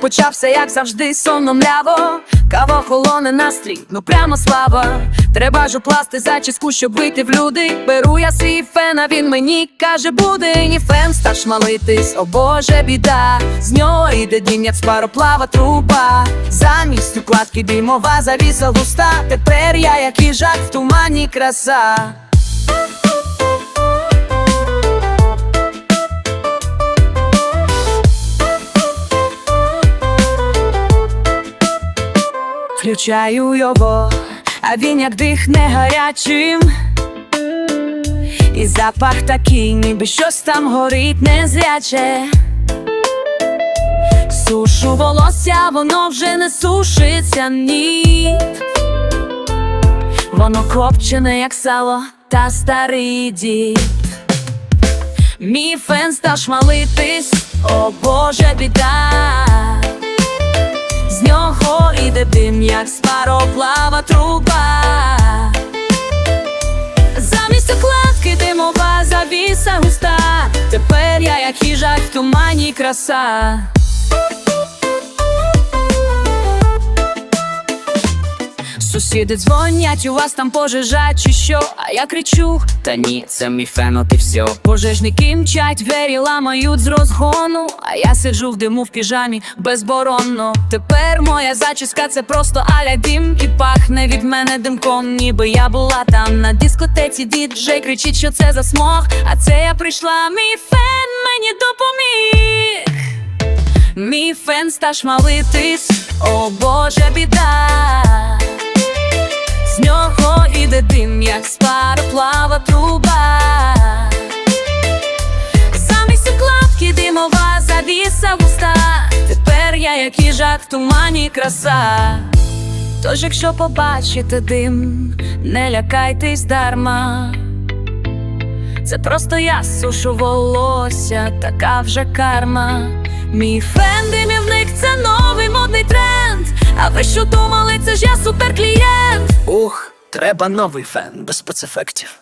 хоча все як завжди сонно мляво. Кава холоне настрій, ну прямо слава. Треба ж укласти зачіску, щоб вийти в люди. Беру я свій фен, а він мені каже, буде ні фен, сташ малитись, о боже, біда. З нього йде дім, як з пароплава труба. Замість укладки димова завіса густа. Тепер я, як їжак в тумані краса. Включаю його, а він як дихне гарячим. І запах такий, ніби щось там горить незряче. Сушу волосся, воно вже не сушиться, ні. Воно копчене, як сало, та старий дід. Мій фен став шмалитись, о Боже, біда. Іде як з пароплава труба. Замість окладки димова завіса густа. Тепер я, як їжак в тумані краса. Сусіди дзвонять, у вас там пожежа чи що? А я кричу, та ні, це мій фен, і все. Пожежники мчать, двері ламають з розгону. А я сиджу в диму в піжамі безборонно. Тепер моя зачіска це просто аля дим І пахне від мене димком, ніби я була там на дискотеці. Діджей кричить, що це за смог. А це я прийшла, мій фен мені допоміг. Мій фен став шмалитись, о завіса густа. Тепер я, як їжак в тумані краса. Тож, якщо побачите дим, не лякайтесь дарма. Це просто я сушу волосся, така вже карма. Мій фен димівник це новий модний тренд. А ви що думали, це ж я суперклієнт? Ух, треба новий фен без спецефектів.